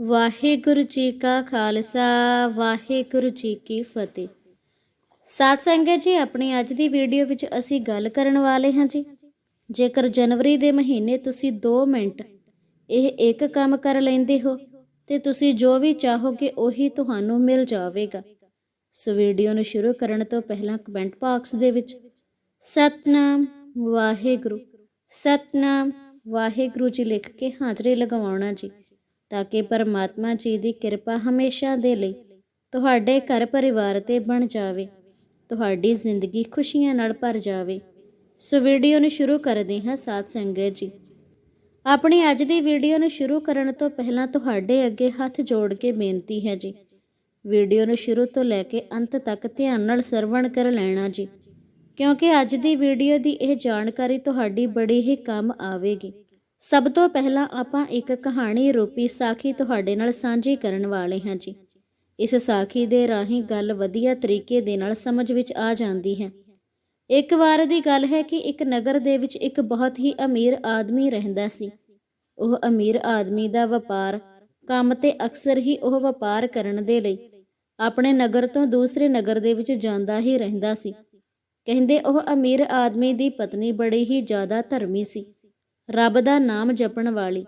ਵਾਹਿਗੁਰੂ ਜੀ ਕਾ ਖਾਲਸਾ, ਵਾਹਿਗੁਰੂ ਜੀ ਕੀ ਫਤਿਹ। ਸਾਧ ਸੰਗਤ ਜੀ, ਆਪਣੀ ਅੱਜ ਦੀ ਵੀਡੀਓ ਵਿੱਚ ਅਸੀਂ ਗੱਲ ਕਰਨ ਵਾਲੇ ਹਾਂ ਜੀ। ਜੇਕਰ ਜਨਵਰੀ ਦੇ ਮਹੀਨੇ ਤੁਸੀਂ 2 ਮਿੰਟ ਇਹ ਇੱਕ ਕੰਮ ਕਰ ਲੈਂਦੇ ਹੋ, ਤੇ ਤੁਸੀਂ ਜੋ ਵੀ ਚਾਹੋਗੇ ਉਹੀ ਤੁਹਾਨੂੰ ਮਿਲ ਜਾਵੇਗਾ। ਸੋ ਵੀਡੀਓ ਨੂੰ ਸ਼ੁਰੂ ਕਰਨ ਤੋਂ ਪਹਿਲਾਂ ਕਮੈਂਟ ਬਾਕਸ ਦੇ ਵਿੱਚ, ਸਤਨਾਮ ਵਾਹਿਗੁਰੂ ਸਤਨਾਮ ਵਾਹਿਗੁਰੂ ਜੀ ਲਿਖ ਕੇ ਹਾਜ਼ਰੀ ਲਗਵਾਉਣਾ ਜੀ। ਤਾਂ ਕਿ ਪਰਮਾਤਮਾ ਜੀ ਦੀ ਕਿਰਪਾ ਹਮੇਸ਼ਾ ਦੇ ਲਈ ਤੁਹਾਡੇ ਘਰ ਪਰਿਵਾਰ ਤੇ ਬਣ ਜਾਵੇ, ਤੁਹਾਡੀ ਜ਼ਿੰਦਗੀ ਖੁਸ਼ੀਆਂ ਨਾਲ ਭਰ ਜਾਵੇ। ਸੋ ਵੀਡੀਓ ਨੂੰ ਸ਼ੁਰੂ ਕਰਦੇ ਹਾਂ ਸਾਧ ਸੰਗਤ ਜੀ। ਆਪਣੀ ਅੱਜ ਦੀ ਵੀਡੀਓ ਨੂੰ ਸ਼ੁਰੂ ਕਰਨ ਤੋਂ ਪਹਿਲਾਂ ਤੁਹਾਡੇ ਅੱਗੇ ਹੱਥ ਜੋੜ ਕੇ ਬੇਨਤੀ ਹੈ ਜੀ। ਵੀਡੀਓ ਨੂੰ ਸ਼ੁਰੂ ਤੋਂ ਲੈ ਕੇ ਅੰਤ ਤੱਕ ਧਿਆਨ ਨਾਲ ਸਰਵਣ ਕਰ ਲੈਣਾ ਜੀ। ਕਿਉਂਕਿ ਅੱਜ ਦੀ ਵੀਡੀਓ ਦੀ ਇਹ ਜਾਣਕਾਰੀ ਤੁਹਾਡੀ ਬੜੀ ਹੀ ਕੰਮ ਆਵੇਗੀ। ਸਭ ਤੋਂ ਪਹਿਲਾਂ ਆਪਾਂ ਇੱਕ ਕਹਾਣੀ ਰੂਪੀ ਸਾਖੀ ਤੁਹਾਡੇ ਨਾਲ ਸਾਂਝੀ ਕਰਨ ਵਾਲੇ ਹਾਂ ਜੀ। ਇਸ ਸਾਖੀ ਦੇ ਰਾਹੀਂ ਗੱਲ ਵਧੀਆ ਤਰੀਕੇ ਦੇ ਨਾਲ ਸਮਝ ਵਿੱਚ ਆ ਜਾਂਦੀ ਹੈ। ਇੱਕ ਵਾਰ ਦੀ ਗੱਲ ਹੈ ਕਿ ਇੱਕ ਨਗਰ ਦੇ ਵਿੱਚ ਇੱਕ ਬਹੁਤ ਹੀ ਅਮੀਰ ਆਦਮੀ ਰਹਿੰਦਾ ਸੀ। ਉਹ ਅਮੀਰ ਆਦਮੀ ਦਾ ਵਪਾਰ, ਕੰਮ ਤੇ ਅਕਸਰ ਹੀ ਉਹ ਵਪਾਰ ਕਰਨ ਦੇ ਲਈ ਆਪਣੇ ਨਗਰ ਤੋਂ ਦੂਸਰੇ ਨਗਰ ਦੇ ਵਿੱਚ ਜਾਂਦਾ ਹੀ ਰਹਿੰਦਾ ਸੀ। ਕਹਿੰਦੇ ਉਹ ਅਮੀਰ ਆਦਮੀ ਦੀ ਪਤਨੀ ਬੜੀ ਹੀ ਜ਼ਿਆਦਾ ਧਰਮੀ ਸੀ। ਰੱਬ ਦਾ ਨਾਮ ਜਪਣ ਵਾਲੀ,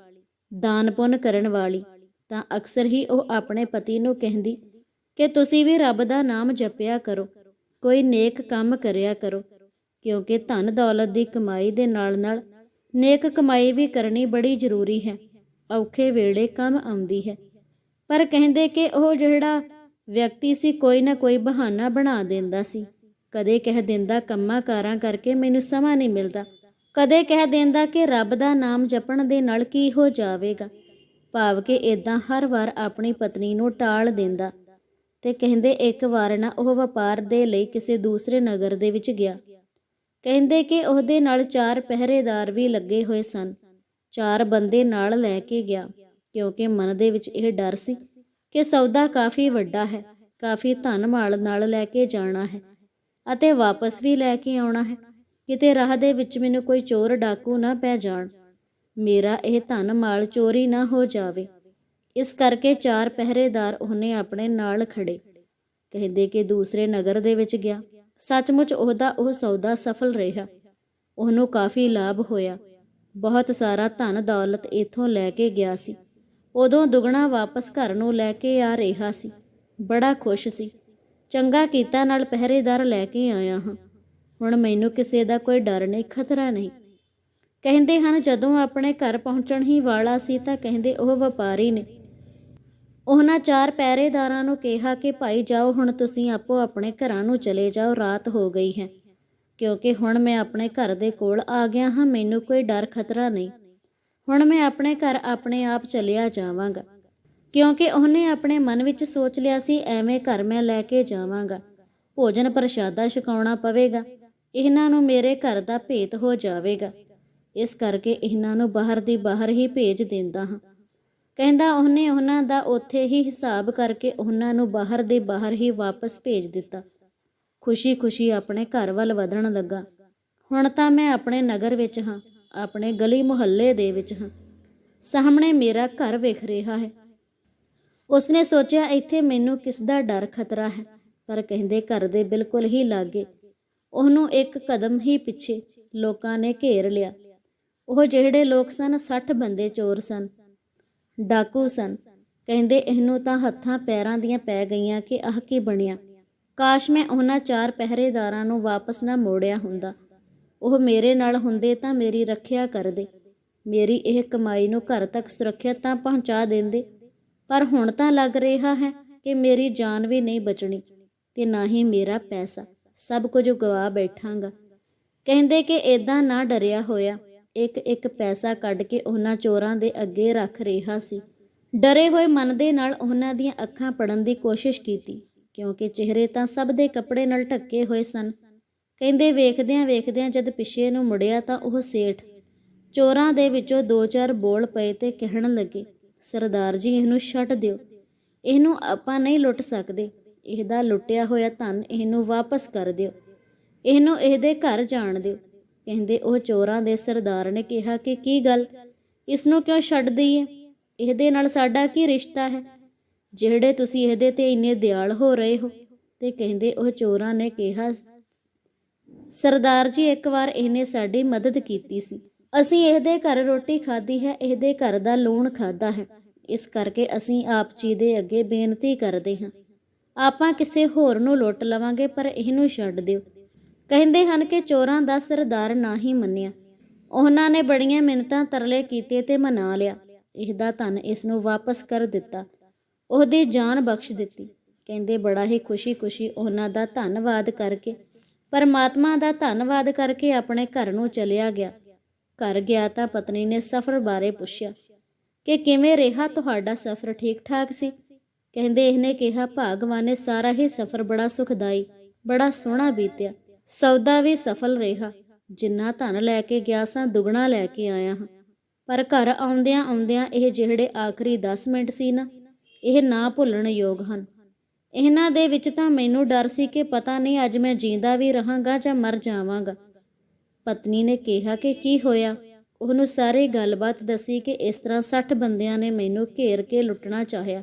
ਦਾਨ ਪੁੰਨ ਕਰਨ ਵਾਲੀ, ਤਾਂ ਅਕਸਰ ਹੀ ਉਹ ਆਪਣੇ ਪਤੀ ਨੂੰ ਕਹਿੰਦੀ, ਕਿ ਤੁਸੀਂ ਵੀ ਰੱਬ ਦਾ ਨਾਮ ਜਪਿਆ ਕਰੋ, ਕੋਈ ਨੇਕ ਕੰਮ ਕਰਿਆ ਕਰੋ, ਕਿਉਂਕਿ ਧਨ ਦੌਲਤ ਦੀ ਕਮਾਈ ਦੇ ਨਾਲ-ਨਾਲ ਨੇਕ ਕਮਾਈ ਵੀ ਕਰਨੀ ਬੜੀ ਜ਼ਰੂਰੀ ਹੈ, ਔਖੇ ਵੇਲੇ ਕੰਮ ਆਉਂਦੀ ਹੈ। ਪਰ ਕਹਿੰਦੇ ਕਿ ਉਹ ਜਿਹੜਾ ਵਿਅਕਤੀ ਸੀ, ਕੋਈ ਨਾ ਕੋਈ ਬਹਾਨਾ ਬਣਾ ਦਿੰਦਾ ਸੀ। ਕਦੇ ਕਹਿ ਦਿੰਦਾ, ਕੰਮਾਂ ਕਾਰਾਂ ਕਰਕੇ ਮੈਨੂੰ ਸਮਾਂ ਨਹੀਂ ਮਿਲਦਾ ਕਦੇ ਕਹਿ ਦਿੰਦਾ ਕਿ ਰੱਬ ਦਾ ਨਾਮ ਜਪਣ ਦੇ ਨਾਲ ਕੀ ਹੋ ਜਾਵੇਗਾ? ਭਾਵ ਕਿ ਇਦਾਂ ਹਰ ਵਾਰ ਆਪਣੀ ਪਤਨੀ ਨੂੰ ਟਾਲ ਦਿੰਦਾ ਤੇ ਕਹਿੰਦੇ ਇੱਕ ਵਾਰ ਨਾ ਉਹ ਵਪਾਰ ਦੇ ਲਈ ਕਿਸੇ ਦੂਸਰੇ ਨਗਰ ਦੇ ਵਿੱਚ ਗਿਆ। ਕਹਿੰਦੇ ਕਿ ਉਹਦੇ ਨਾਲ ਚਾਰ ਪਹਿਰੇਦਾਰ ਵੀ ਲੱਗੇ ਹੋਏ ਸਨ। ਚਾਰ ਬੰਦੇ ਨਾਲ ਲੈ ਕੇ ਗਿਆ, ਕਿਉਂਕਿ ਮਨ ਦੇ ਵਿੱਚ ਇਹ ਡਰ ਸੀ ਕਿ ਸੌਦਾ ਕਾਫੀ ਵੱਡਾ ਹੈ, ਕਾਫੀ ਧਨ ਮਾਲ ਨਾਲ ਲੈ ਕੇ ਜਾਣਾ ਹੈ ਅਤੇ ਵਾਪਸ ਵੀ ਲੈ ਕੇ ਆਉਣਾ ਹੈ। ਕਿਤੇ ਰਾਹ ਦੇ ਵਿੱਚ ਮੈਨੂੰ ਕੋਈ ਚੋਰ ਡਾਕੂ ਨਾ ਪੈ ਜਾਣ। ਮੇਰਾ ਇਹ ਧਨ ਮਾਲ ਚੋਰੀ ਨਾ ਹੋ ਜਾਵੇ। ਇਸ ਕਰਕੇ ਚਾਰ ਪਹਿਰੇਦਾਰ ਉਹਨੇ ਆਪਣੇ ਨਾਲ ਖੜੇ। ਕਹਿੰਦੇ ਕਿ ਦੂਸਰੇ ਨਗਰ ਦੇ ਵਿੱਚ ਗਿਆ। ਸੱਚਮੁੱਚ ਉਹਦਾ ਉਹ ਸੌਦਾ ਸਫਲ ਰਿਹਾ। ਉਹਨੂੰ ਕਾਫੀ ਲਾਭ ਹੋਇਆ। ਬਹੁਤ ਸਾਰਾ ਧਨ ਦੌਲਤ ਇਥੋਂ ਲੈ ਕੇ ਗਿਆ ਸੀ। ਉਦੋਂ ਦੁਗਣਾ ਵਾਪਸ ਘਰ ਨੂੰ ਲੈ ਕੇ ਆ ਰਿਹਾ ਸੀ। ਬੜਾ ਖੁਸ਼ ਸੀ। ਚੰਗਾ ਕੀਤਾ ਨਾਲ ਪਹਿਰੇਦਾਰ ਲੈ ਕੇ ਆਇਆ ਹਾਂ। ਹੁਣ ਮੈਨੂੰ ਕਿਸੇ ਦਾ ਕੋਈ ਡਰ ਨਹੀਂ, ਖਤਰਾ ਨਹੀਂ। ਕਹਿੰਦੇ ਹਨ, ਜਦੋਂ ਆਪਣੇ ਘਰ ਪਹੁੰਚਣ ਹੀ ਵਾਲਾ ਸੀ ਤਾਂ ਕਹਿੰਦੇ ਉਹ ਵਪਾਰੀ ਨੇ। ਉਹਨਾਂ ਚਾਰ ਪਹਿਰੇਦਾਰਾਂ ਨੂੰ ਕਿਹਾ ਕਿ, ਭਾਈ ਜਾਓ, ਹੁਣ ਤੁਸੀਂ ਆਪੋ ਆਪਣੇ ਘਰਾਂ ਨੂੰ ਚਲੇ ਜਾਓ, ਰਾਤ ਹੋ ਗਈ ਹੈ। ਕਿਉਂਕਿ ਹੁਣ ਮੈਂ ਆਪਣੇ ਘਰ ਦੇ ਕੋਲ ਆ ਗਿਆ ਹਾਂ, ਮੈਨੂੰ ਕੋਈ ਡਰ, ਖਤਰਾ ਨਹੀਂ। ਹੁਣ ਮੈਂ ਆਪਣੇ ਘਰ ਆਪਣੇ ਆਪ ਚਲਿਆ ਜਾਵਾਂਗਾ। ਕਿਉਂਕਿ ਉਹਨੇ ਆਪਣੇ ਮਨ ਵਿੱਚ ਸੋਚ ਲਿਆ ਸੀ, ਐਵੇਂ ਘਰ ਮੈਂ ਲੈ ਕੇ ਜਾਵਾਂਗਾ। ਭੋਜਨ ਪ੍ਰਸ਼ਾਦਾ ਛਕਾਉਣਾ ਪਵੇਗਾ। ਇਹਨਾਂ ਨੂੰ ਮੇਰੇ ਘਰ ਦਾ ਭੇਤ ਹੋ ਜਾਵੇਗਾ। ਇਸ ਕਰਕੇ ਇਹਨਾਂ ਨੂੰ ਬਾਹਰ ਦੀ ਬਾਹਰ ਹੀ ਭੇਜ ਦਿੰਦਾ ਹਾਂ। ਕਹਿੰਦਾ ਉਹਨੇ ਉਹਨਾਂ ਦਾ ਉੱਥੇ ਹੀ ਹਿਸਾਬ ਕਰਕੇ ਉਹਨਾਂ ਨੂੰ ਬਾਹਰ ਦੇ ਬਾਹਰ ਹੀ ਵਾਪਸ ਭੇਜ ਦਿੱਤਾ। ਖੁਸ਼ੀ-ਖੁਸ਼ੀ ਆਪਣੇ ਘਰ ਵੱਲ ਵਧਣ ਲੱਗਾ। ਹੁਣ ਤਾਂ ਮੈਂ ਆਪਣੇ ਨਗਰ ਵਿੱਚ ਹਾਂ, ਆਪਣੇ ਗਲੀ ਮੁਹੱਲੇ ਦੇ ਵਿੱਚ ਹਾਂ। ਸਾਹਮਣੇ ਮੇਰਾ ਘਰ ਵੇਖ ਰਿਹਾ ਹੈ। ਉਸਨੇ ਸੋਚਿਆ, ਇੱਥੇ ਮੈਨੂੰ ਕਿਸ ਦਾ ਡਰ ਖਤਰਾ ਹੈ? ਪਰ ਕਹਿੰਦੇ ਘਰ ਦੇ ਬਿਲਕੁਲ ਹੀ ਲਾਗੇ। ਉਹਨੂੰ ਇੱਕ ਕਦਮ ਹੀ ਪਿੱਛੇ ਲੋਕਾਂ ਨੇ ਘੇਰ ਲਿਆ। ਉਹ ਜਿਹੜੇ ਲੋਕ ਸਨ 60 ਬੰਦੇ ਚੋਰ ਸਨ, ਡਾਕੂ ਸਨ। ਕਹਿੰਦੇ ਇਹਨੂੰ ਤਾਂ ਹੱਥਾਂ ਪੈਰਾਂ ਦੀਆਂ ਪੈ ਗਈਆਂ ਕਿ ਆਹ ਕੀ ਬਣਿਆ। ਕਾਸ਼ ਮੈਂ ਉਹਨਾਂ ਚਾਰ ਪਹਿਰੇਦਾਰਾਂ ਨੂੰ ਵਾਪਸ ਨਾ ਮੋੜਿਆ ਹੁੰਦਾ। ਉਹ ਮੇਰੇ ਨਾਲ ਹੁੰਦੇ ਤਾਂ ਮੇਰੀ ਰੱਖਿਆ ਕਰਦੇ। ਮੇਰੀ ਇਹ ਕਮਾਈ ਨੂੰ ਘਰ ਤੱਕ ਸੁਰੱਖਿਅਤ ਤਾਂ ਪਹੁੰਚਾ ਦਿੰਦੇ। ਪਰ ਹੁਣ ਤਾਂ ਲੱਗ ਰਿਹਾ ਹੈ ਕਿ ਮੇਰੀ ਜਾਨ ਵੀ ਨਹੀਂ ਬਚਣੀ ਤੇ ਨਾ ਹੀ ਮੇਰਾ ਪੈਸਾ। ਸਭ ਕੁਝ ਗਵਾ ਬੈਠਾਂਗਾ। ਕਹਿੰਦੇ ਕਿ ਇਦਾਂ ਨਾ ਡਰਿਆ ਹੋਇਆ। ਇੱਕ ਇੱਕ ਪੈਸਾ ਕੱਢ ਕੇ ਉਹਨਾਂ ਚੋਰਾਂ ਦੇ ਅੱਗੇ ਰੱਖ ਰਿਹਾ ਸੀ। ਡਰੇ ਹੋਏ ਮਨ ਦੇ ਨਾਲ ਉਹਨਾਂ ਦੀਆਂ ਅੱਖਾਂ ਪੜਨ ਦੀ ਕੋਸ਼ਿਸ਼ ਕੀਤੀ, ਕਿਉਂਕਿ ਚਿਹਰੇ ਤਾਂ ਸਭ ਦੇ ਕੱਪੜੇ ਨਾਲ ਢੱਕੇ ਹੋਏ ਸਨ। ਕਹਿੰਦੇ ਵੇਖਦਿਆਂ ਵੇਖਦਿਆਂ ਜਦ ਪਿੱਛੇ ਨੂੰ ਮੁੜਿਆ ਤਾਂ ਉਹ ਸੇਠ ਚੋਰਾਂ ਦੇ ਵਿੱਚੋਂ ਦੋ ਚਾਰ ਬੋਲ ਪਏ ਤੇ ਕਹਿਣ ਲੱਗੇ, ਸਰਦਾਰ ਜੀ, ਇਹਨੂੰ ਛੱਡ ਦਿਓ। ਇਹਨੂੰ ਆਪਾਂ ਨਹੀਂ ਲੁੱਟ ਸਕਦੇ। ਇਹਦਾ ਲੁੱਟਿਆ ਹੋਇਆ ਧਨ ਇਹਨੂੰ ਵਾਪਸ ਕਰ ਦਿਓ। ਇਹਨੂੰ ਇਹਦੇ ਘਰ ਜਾਣ ਦਿਓ। ਕਹਿੰਦੇ ਉਹ ਚੋਰਾਂ ਦੇ ਸਰਦਾਰ ਨੇ ਕਿਹਾ ਕਿ ਕੀ ਗੱਲ? ਇਸ ਨੂੰ ਕਿਉਂ ਛੱਡ ਦਈਏ? ਇਹਦੇ ਨਾਲ ਸਾਡਾ ਕੀ ਰਿਸ਼ਤਾ ਹੈ? ਜਿਹੜੇ ਤੁਸੀਂ ਇਹਦੇ ਤੇ ਇੰਨੇ ਦਿਆਲ ਹੋ ਰਹੇ ਹੋ? ਤੇ ਕਹਿੰਦੇ ਉਹ ਚੋਰਾਂ ਨੇ ਕਿਹਾ, ਸਰਦਾਰ ਜੀ, ਇੱਕ ਵਾਰ ਇਹਨੇ ਸਾਡੀ ਮਦਦ ਕੀਤੀ ਸੀ। ਅਸੀਂ ਇਹਦੇ ਘਰ ਰੋਟੀ ਖਾਧੀ ਹੈ, ਇਹਦੇ ਘਰ ਦਾ ਲੂਣ ਖਾਦਾ ਹੈ। ਇਸ ਕਰਕੇ ਅਸੀਂ ਆਪ ਜੀ ਦੇ ਅੱਗੇ ਬੇਨਤੀ ਕਰਦੇ ਹਾਂ। ਆਪਾਂ ਕਿਸੇ ਹੋਰ ਨੂੰ ਲੁੱਟ ਲਵਾਂਗੇ, ਪਰ ਇਹਨੂੰ ਛੱਡ ਦਿਓ। ਕਹਿੰਦੇ ਹਨ ਕਿ ਚੋਰਾਂ ਦਾ ਸਰਦਾਰ ਨਾ ਹੀ ਮੰਨਿਆ। ਉਹਨਾਂ ਨੇ ਬੜੀਆਂ ਮਿੰਨਤਾਂ ਤਰਲੇ ਕੀਤੇ ਤੇ ਮਨਾ ਲਿਆ। ਇਹਦਾ ਧਨ ਇਸ ਨੂੰ ਵਾਪਸ ਕਰ ਦਿੱਤਾ। ਉਹਦੀ ਜਾਨ ਬਖਸ਼ ਦਿੱਤੀ। ਕਹਿੰਦੇ ਬੜਾ ਹੀ ਖੁਸ਼ੀ-ਖੁਸ਼ੀ ਉਹਨਾਂ ਦਾ ਧੰਨਵਾਦ ਕਰਕੇ। ਪਰਮਾਤਮਾ ਦਾ ਧੰਨਵਾਦ ਕਰਕੇ ਆਪਣੇ ਘਰ ਨੂੰ ਚਲਿਆ ਗਿਆ। ਘਰ ਗਿਆ ਤਾਂ ਪਤਨੀ ਨੇ ਸਫ਼ਰ ਬਾਰੇ ਪੁੱਛਿਆ ਕਿ ਕਿਵੇਂ ਰਿਹਾ ਤੁਹਾਡਾ ਸਫ਼ਰ, ਠੀਕ-ਠਾਕ ਸੀ? ਕਹਿੰਦੇ ਇਹਨੇ ਕਿਹਾ, ਭਾਗਵਾਨ ਨੇ ਸਾਰਾ ਹੀ ਸਫ਼ਰ ਬੜਾ ਸੁਖਦਾਈ, ਬੜਾ ਸੋਹਣਾ ਬੀਤਿਆ। ਸੌਦਾ ਵੀ ਸਫਲ ਰਿਹਾ। ਜਿੰਨਾ ਧਨ ਲੈ ਕੇ ਗਿਆ ਸਾਂ, ਦੁੱਗਣਾ ਲੈ ਕੇ ਆਇਆ ਹਾਂ। ਪਰ ਘਰ ਆਉਂਦਿਆਂ ਆਉਂਦਿਆਂ ਇਹ ਜਿਹੜੇ ਆਖਰੀ 10 ਮਿੰਟ ਸੀ ਨਾ, ਇਹ ਨਾ ਭੁੱਲਣ ਯੋਗ ਹਨ। ਇਹਨਾਂ ਦੇ ਵਿੱਚ ਤਾਂ ਮੈਨੂੰ ਡਰ ਸੀ ਕਿ ਪਤਾ ਨਹੀਂ ਅੱਜ ਮੈਂ ਜੀਂਦਾ ਵੀ ਰਹਾਂਗਾ ਜਾਂ ਮਰ ਜਾਵਾਂਗਾ। ਪਤਨੀ ਨੇ ਕਿਹਾ ਕਿ ਕੀ ਹੋਇਆ? ਉਹਨੂੰ ਸਾਰੀ ਗੱਲਬਾਤ ਦੱਸੀ ਕਿ ਇਸ ਤਰ੍ਹਾਂ 60 ਬੰਦਿਆਂ ਨੇ ਮੈਨੂੰ ਘੇਰ ਕੇ ਲੁੱਟਣਾ ਚਾਹਿਆ।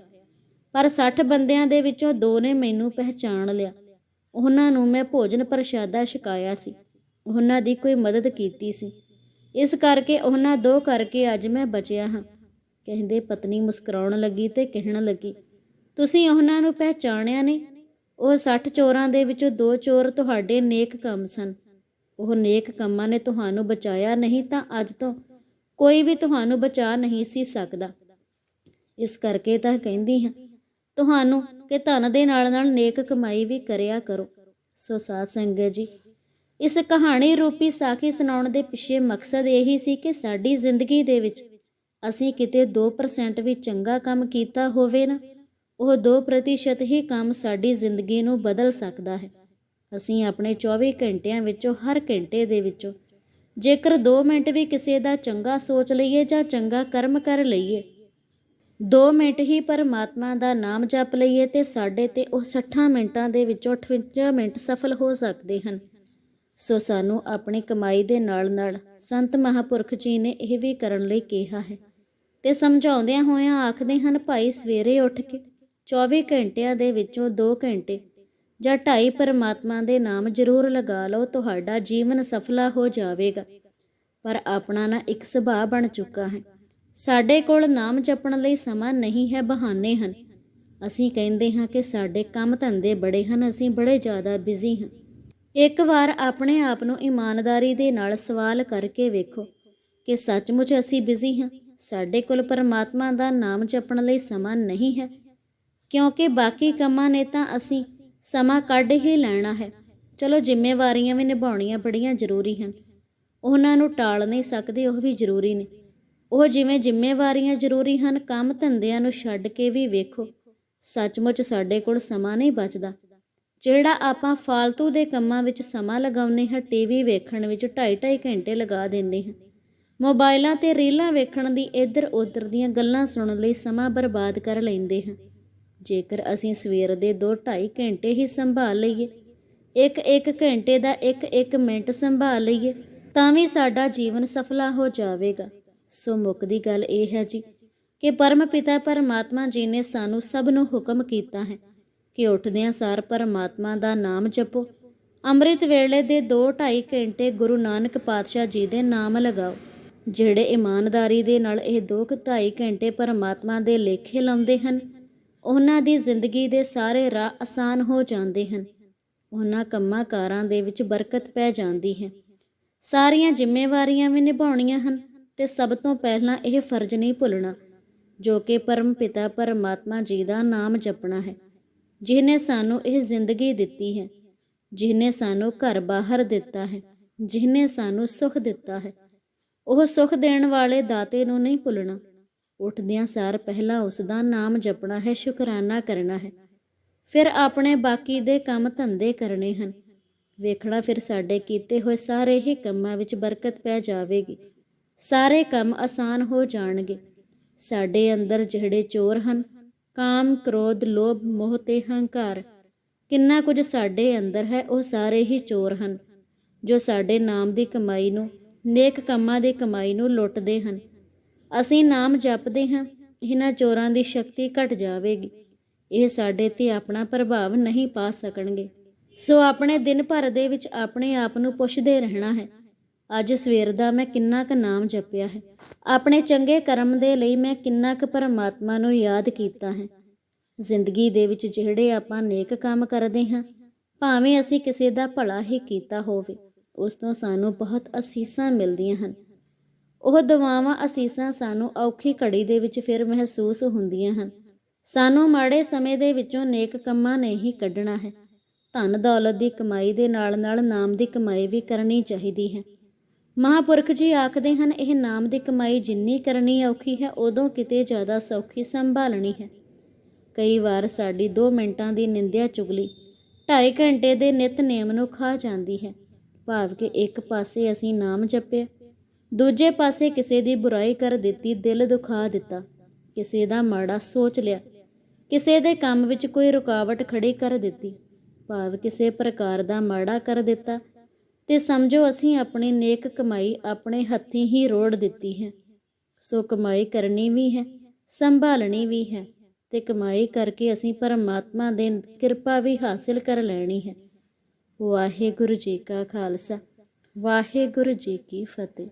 ਪਰ 60 ਬੰਦਿਆਂ ਦੇ ਵਿੱਚੋਂ ਦੋ ਨੇ ਮੈਨੂੰ ਪਹਿਚਾਣ ਲਿਆ। ਉਹਨਾਂ ਨੂੰ ਮੈਂ ਭੋਜਨ ਪ੍ਰਸ਼ਾਦਾ ਛਕਾਇਆ ਸੀ। ਉਹਨਾਂ ਦੀ ਕੋਈ ਮਦਦ ਕੀਤੀ ਸੀ। ਇਸ ਕਰਕੇ ਉਹਨਾਂ ਦੋ ਕਰਕੇ ਅੱਜ ਮੈਂ ਬਚਿਆ ਹਾਂ। ਕਹਿੰਦੇ ਪਤਨੀ ਮੁਸਕਰਾਉਣ ਲੱਗੀ ਤੇ ਕਹਿਣ ਲੱਗੀ, ਤੁਸੀਂ ਉਹਨਾਂ ਨੂੰ ਪਹਿਚਾਣਿਆ ਨਹੀਂ? ਉਹ 60 ਚੋਰਾਂ ਦੇ ਵਿੱਚੋਂ ਦੋ ਚੋਰ ਤੁਹਾਡੇ ਨੇਕ ਕੰਮ ਸਨ। ਉਹ ਨੇਕ ਕੰਮਾਂ ਨੇ ਤੁਹਾਨੂੰ ਬਚਾਇਆ ਨਹੀਂ ਤਾਂ ਅੱਜ ਤੋਂ ਕੋਈ ਵੀ ਤੁਹਾਨੂੰ ਬਚਾ ਨਹੀਂ ਸੀ ਸਕਦਾ। ਇਸ ਕਰਕੇ ਤਾਂ ਕਹਿੰਦੀ ਹਾਂ ਤੁਹਾਨੂੰ ਕਿ ਧਨ ਦੇ ਨਾਲ ਨਾਲ ਨੇਕ ਕਮਾਈ ਵੀ ਕਰਿਆ ਕਰੋ। ਸੋ ਸਾਧ ਸੰਗਤ ਜੀ, ਇਸ ਕਹਾਣੀ ਰੂਪੀ ਸਾਖੀ ਸੁਣਾਉਣ ਦੇ ਪਿੱਛੇ ਮਕਸਦ ਇਹੀ ਸੀ ਕਿ ਸਾਡੀ ਜ਼ਿੰਦਗੀ ਦੇ ਵਿੱਚ ਅਸੀਂ ਕਿਤੇ 2% ਵੀ ਚੰਗਾ ਕੰਮ ਕੀਤਾ ਹੋਵੇ ਨਾ, ਉਹ 2% ਹੀ ਕੰਮ ਸਾਡੀ ਜ਼ਿੰਦਗੀ ਨੂੰ ਬਦਲ ਸਕਦਾ ਹੈ। ਅਸੀਂ ਆਪਣੇ 24 ਘੰਟਿਆਂ ਵਿੱਚੋਂ ਹਰ ਘੰਟੇ ਦੇ ਵਿੱਚੋਂ ਜੇਕਰ 2 ਮਿੰਟ ਵੀ ਕਿਸੇ ਦਾ ਚੰਗਾ ਸੋਚ ਲਈਏ ਜਾਂ ਚੰਗਾ ਕਰਮ ਕਰ ਲਈਏ 2 ਮਿੰਟ ਹੀ ਪਰਮਾਤਮਾ ਦਾ ਨਾਮ ਜਪ ਲਈਏ ਤੇ ਸਾਡੇ ਤੇ ਉਹ 60 ਮਿੰਟਾਂ ਦੇ ਵਿੱਚੋਂ 58 ਮਿੰਟ ਸਫਲ ਹੋ ਸਕਦੇ ਹਨ। ਸੋ ਸਾਨੂੰ ਆਪਣੀ ਕਮਾਈ ਦੇ ਨਾਲ ਨਾਲ ਸੰਤ ਮਹਾਪੁਰਖ ਜੀ ਨੇ ਇਹ ਵੀ ਕਰਨ ਲਈ ਕਿਹਾ ਹੈ ਤੇ ਸਮਝਾਉਂਦਿਆਂ ਹੋਇਆਂ ਆਖਦੇ ਹਨ, ਭਾਈ, ਸਵੇਰੇ ਉੱਠ ਕੇ 24 ਘੰਟਿਆਂ ਦੇ ਵਿੱਚੋਂ 2 ਘੰਟੇ ਜਾਂ ਢਾਈ ਪਰਮਾਤਮਾ ਦੇ ਨਾਮ ਜ਼ਰੂਰ ਲਗਾ ਲਓ, ਤੁਹਾਡਾ ਜੀਵਨ ਸਫਲਾ ਹੋ ਜਾਵੇਗਾ। ਪਰ ਆਪਣਾ ਨਾ ਇੱਕ ਸੁਭਾਅ ਬਣ ਚੁੱਕਾ ਹੈ। ਸਾਡੇ ਕੋਲ ਨਾਮ ਜਪਣ ਲਈ ਸਮਾਂ ਨਹੀਂ ਹੈ, ਬਹਾਨੇ ਹਨ। ਅਸੀਂ ਕਹਿੰਦੇ ਹਾਂ ਕਿ ਸਾਡੇ ਕੰਮ ਧੰਦੇ ਬੜੇ ਹਨ, ਅਸੀਂ ਬੜੇ ਜ਼ਿਆਦਾ ਬਿਜ਼ੀ ਹਾਂ। ਇੱਕ ਵਾਰ ਆਪਣੇ ਆਪ ਨੂੰ ਇਮਾਨਦਾਰੀ ਦੇ ਨਾਲ ਸਵਾਲ ਕਰਕੇ ਵੇਖੋ ਕਿ ਸੱਚਮੁੱਚ ਅਸੀਂ ਬਿਜ਼ੀ ਹਾਂ। ਸਾਡੇ ਕੋਲ ਪਰਮਾਤਮਾ ਦਾ ਨਾਮ ਜਪਣ ਲਈ ਸਮਾਂ ਨਹੀਂ ਹੈ, ਕਿਉਂਕਿ ਬਾਕੀ ਕੰਮਾਂ ਨੇ ਤਾਂ ਅਸੀਂ ਸਮਾਂ ਕੱਢ ਹੀ ਲੈਣਾ ਹੈ। ਚਲੋ ਜ਼ਿੰਮੇਵਾਰੀਆਂ ਵੀ ਨਿਭਾਉਣੀਆਂ ਬੜੀਆਂ ਜ਼ਰੂਰੀ ਹਨ। ਉਹਨਾਂ ਨੂੰ ਟਾਲ ਨਹੀਂ ਸਕਦੇ, ਉਹ ਵੀ ਜ਼ਰੂਰੀ ਨੇ। ਉਹ ਜਿਵੇਂ ਜ਼ਿੰਮੇਵਾਰੀਆਂ ਜ਼ਰੂਰੀ ਹਨ, ਕੰਮ ਧੰਦਿਆਂ ਨੂੰ ਛੱਡ ਕੇ ਵੀ ਵੇਖੋ। ਸੱਚਮੁੱਚ ਸਾਡੇ ਕੋਲ ਸਮਾਂ ਨਹੀਂ ਬਚਦਾ। ਜਿਹੜਾ ਆਪਾਂ ਫਾਲਤੂ ਦੇ ਕੰਮਾਂ ਵਿੱਚ ਸਮਾਂ ਲਗਾਉਂਦੇ ਹਾਂ, ਟੀਵੀ ਵੇਖਣ ਵਿੱਚ 2.5-2.5 ਘੰਟੇ ਲਗਾ ਦਿੰਦੇ ਹਾਂ। ਮੋਬਾਈਲਾਂ ਤੇ ਰੀਲਾਂ ਵੇਖਣ ਦੀ ਇੱਧਰ ਉੱਧਰ ਦੀਆਂ ਗੱਲਾਂ ਸੁਣਨ ਲਈ ਸਮਾਂ ਬਰਬਾਦ ਕਰ ਲੈਂਦੇ ਹਾਂ। ਜੇਕਰ ਅਸੀਂ ਸਵੇਰ ਦੇ 2-2.5 ਘੰਟੇ ਹੀ ਸੰਭਾਲ ਲਈਏ ਇੱਕ ਇੱਕ ਘੰਟੇ ਦਾ ਇੱਕ ਇੱਕ ਮਿੰਟ ਸੰਭਾਲ ਲਈਏ, ਤਾਂ ਵੀ ਸਾਡਾ ਜੀਵਨ ਸਫਲਾ ਹੋ ਜਾਵੇਗਾ। ਸੋ ਮੁੱਕਦੀ ਗੱਲ ਇਹ ਹੈ ਜੀ ਕਿ ਪਰਮ ਪਿਤਾ ਪਰਮਾਤਮਾ ਜੀ ਨੇ ਸਾਨੂੰ ਸਭ ਨੂੰ ਹੁਕਮ ਕੀਤਾ ਹੈ ਕਿ ਉੱਠਦਿਆਂ ਸਾਰ ਪਰਮਾਤਮਾ ਦਾ ਨਾਮ ਜਪੋ। ਅੰਮ੍ਰਿਤ ਵੇਲੇ ਦੇ 2-2.5 ਘੰਟੇ ਗੁਰੂ ਨਾਨਕ ਪਾਤਸ਼ਾਹ ਜੀ ਦੇ ਨਾਮ ਲਗਾਓ, ਜਿਹੜੇ ਇਮਾਨਦਾਰੀ ਦੇ ਨਾਲ ਇਹ 2-2.5 ਘੰਟੇ ਪਰਮਾਤਮਾ ਦੇ ਲੇਖੇ ਲਾਉਂਦੇ ਹਨ, ਉਹਨਾਂ ਦੀ ਜ਼ਿੰਦਗੀ ਦੇ ਸਾਰੇ ਰਾਹ ਆਸਾਨ ਹੋ ਜਾਂਦੇ ਹਨ। ਉਹਨਾਂ ਕੰਮਾਂ ਕਾਰਾਂ ਦੇ ਵਿੱਚ ਬਰਕਤ ਪੈ ਜਾਂਦੀ ਹੈ। ਸਾਰੀਆਂ ਜ਼ਿੰਮੇਵਾਰੀਆਂ ਵੀ ਨਿਭਾਉਣੀਆਂ ਹਨ। ਤੇ ਸਭ ਤੋਂ ਪਹਿਲਾਂ ਇਹ ਫਰਜ਼ ਨਹੀਂ ਭੁੱਲਣਾ, ਜੋ ਕਿ ਪਰਮ ਪਿਤਾ ਪਰਮਾਤਮਾ ਜੀ ਦਾ ਨਾਮ ਜਪਣਾ ਹੈ। ਜਿਨੇ ਸਾਨੂੰ ਇਹ ਜ਼ਿੰਦਗੀ ਦਿੱਤੀ ਹੈ ਜਿਨੇ ਸਾਨੂੰ ਘਰ ਬਾਹਰ ਦਿੱਤਾ ਹੈ ਜਿਨੇ ਸਾਨੂੰ ਸੁੱਖ ਦਿੱਤਾ ਹੈ, ਉਹ ਸੁੱਖ ਦੇਣ ਵਾਲੇ ਦਾਤੇ ਨੂੰ ਨਹੀਂ ਭੁੱਲਣਾ। ਉੱਠਦਿਆਂ ਸਾਰ ਪਹਿਲਾਂ ਉਸ ਦਾ ਨਾਮ ਜਪਣਾ ਹੈ, ਸ਼ੁਕਰਾਨਾ ਕਰਨਾ ਹੈ। ਫਿਰ ਆਪਣੇ ਬਾਕੀ ਦੇ ਕੰਮ ਧੰਦੇ ਕਰਨੇ ਹਨ। ਵੇਖਣਾ ਫਿਰ ਸਾਡੇ ਕੀਤੇ ਹੋਏ ਸਾਰੇ ਹੀ ਕੰਮਾਂ ਵਿੱਚ ਬਰਕਤ ਪੈ ਜਾਵੇਗੀ। ਸਾਰੇ ਕੰਮ ਆਸਾਨ ਹੋ ਜਾਣਗੇ। ਸਾਡੇ ਅੰਦਰ ਜਿਹੜੇ ਚੋਰ ਹਨ, ਕਾਮ, ਕ੍ਰੋਧ, ਲੋਭ, ਮੋਹ ਤੇ ਹੰਕਾਰ, ਕਿੰਨਾ ਕੁਝ ਸਾਡੇ ਅੰਦਰ ਹੈ, ਉਹ ਸਾਰੇ ਹੀ ਚੋਰ ਹਨ, ਜੋ ਸਾਡੇ ਨਾਮ ਦੀ ਕਮਾਈ ਨੂੰ, ਨੇਕ ਕੰਮਾਂ ਦੀ ਕਮਾਈ ਨੂੰ ਲੁੱਟਦੇ ਹਨ। ਅਸੀਂ ਨਾਮ ਜਪਦੇ ਹਾਂ, ਇਹਨਾਂ ਚੋਰਾਂ ਦੀ ਸ਼ਕਤੀ ਘਟ ਜਾਵੇਗੀ। ਇਹ ਸਾਡੇ ਤੇ ਆਪਣਾ ਪ੍ਰਭਾਵ ਨਹੀਂ ਪਾ ਸਕਣਗੇ। ਸੋ ਆਪਣੇ ਦਿਨ ਭਰ ਦੇ ਵਿੱਚ ਆਪਣੇ ਆਪ ਨੂੰ ਪੁੱਛਦੇ ਰਹਿਣਾ ਹੈ। ਅੱਜ ਸਵੇਰ ਦਾ ਮੈਂ ਕਿੰਨਾ ਕੁ ਨਾਮ ਜਪਿਆ ਹੈ। ਆਪਣੇ ਚੰਗੇ ਕਰਮ ਦੇ ਲਈ ਮੈਂ ਕਿੰਨਾ ਕੁ ਪਰਮਾਤਮਾ ਨੂੰ ਯਾਦ ਕੀਤਾ ਹੈ। ਜ਼ਿੰਦਗੀ ਦੇ ਵਿੱਚ ਜਿਹੜੇ ਆਪਾਂ ਨੇਕ ਕੰਮ ਕਰਦੇ ਹਾਂ, ਭਾਵੇਂ ਅਸੀਂ ਕਿਸੇ ਦਾ ਭਲਾ ਹੀ ਕੀਤਾ ਹੋਵੇ, ਉਸ ਤੋਂ ਸਾਨੂੰ ਬਹੁਤ ਅਸੀਸਾਂ ਮਿਲਦੀਆਂ ਹਨ। ਉਹ ਦੁਆਵਾਂ ਅਸੀਸਾਂ ਸਾਨੂੰ ਔਖੀ ਘੜੀ ਦੇ ਵਿੱਚ ਫਿਰ ਮਹਿਸੂਸ ਹੁੰਦੀਆਂ ਹਨ। ਸਾਨੂੰ ਮਾੜੇ ਸਮੇਂ ਦੇ ਵਿੱਚੋਂ ਨੇਕ ਕੰਮਾਂ ਨੇ ਹੀ ਕੱਢਣਾ ਹੈ। ਧਨ ਦੌਲਤ ਦੀ ਕਮਾਈ ਦੇ ਨਾਲ ਨਾਲ ਨਾਮ ਦੀ ਕਮਾਈ ਵੀ ਕਰਨੀ ਚਾਹੀਦੀ ਹੈ। ਮਹਾਪੁਰਖ ਜੀ ਆਖਦੇ ਹਨ, ਇਹ ਨਾਮ ਦੀ ਕਮਾਈ ਜਿੰਨੀ ਕਰਨੀ ਔਖੀ ਹੈ, ਉਦੋਂ ਕਿਤੇ ਜ਼ਿਆਦਾ ਸੌਖੀ ਸੰਭਾਲਣੀ ਹੈ। ਕਈ ਵਾਰ ਸਾਡੀ 2 ਮਿੰਟਾਂ ਦੀ ਨਿੰਦਿਆ ਚੁਗਲੀ 2.5 ਘੰਟੇ ਦੇ ਨਿਤਨੇਮ ਨੂੰ ਖਾ ਜਾਂਦੀ ਹੈ। ਭਾਵ ਕਿ ਇੱਕ ਪਾਸੇ ਅਸੀਂ ਨਾਮ ਜਪਿਆ, ਦੂਜੇ ਪਾਸੇ ਕਿਸੇ ਦੀ ਬੁਰਾਈ ਕਰ ਦਿੱਤੀ, ਦਿਲ ਦੁਖਾ ਦਿੱਤਾ, ਕਿਸੇ ਦਾ ਮਾੜਾ ਸੋਚ ਲਿਆ, ਕਿਸੇ ਦੇ ਕੰਮ ਵਿੱਚ ਕੋਈ ਰੁਕਾਵਟ ਖੜੀ ਕਰ ਦਿੱਤੀ। ਭਾਵ ਕਿਸੇ ਪ੍ਰਕਾਰ ਦਾ ਮਾੜਾ ਕਰ ਦਿੱਤਾ ਤੇ ਸਮਝੋ ਅਸੀਂ ਆਪਣੀ ਨੇਕ ਕਮਾਈ ਆਪਣੇ ਹੱਥੀਂ ਹੀ ਰੋੜ ਦਿੱਤੀ ਹੈ। ਸੋ ਕਮਾਈ ਕਰਨੀ ਵੀ ਹੈ, ਸੰਭਾਲਣੀ ਵੀ ਹੈ ਤੇ ਕਮਾਈ ਕਰਕੇ ਅਸੀਂ ਪਰਮਾਤਮਾ ਦੇ ਕਿਰਪਾ ਵੀ ਹਾਸਿਲ ਕਰ ਲੈਣੀ ਹੈ। ਵਾਹਿਗੁਰੂ ਜੀ ਕਾ ਖਾਲਸਾ, ਵਾਹਿਗੁਰੂ ਜੀ ਕੀ ਫਤਿਹ।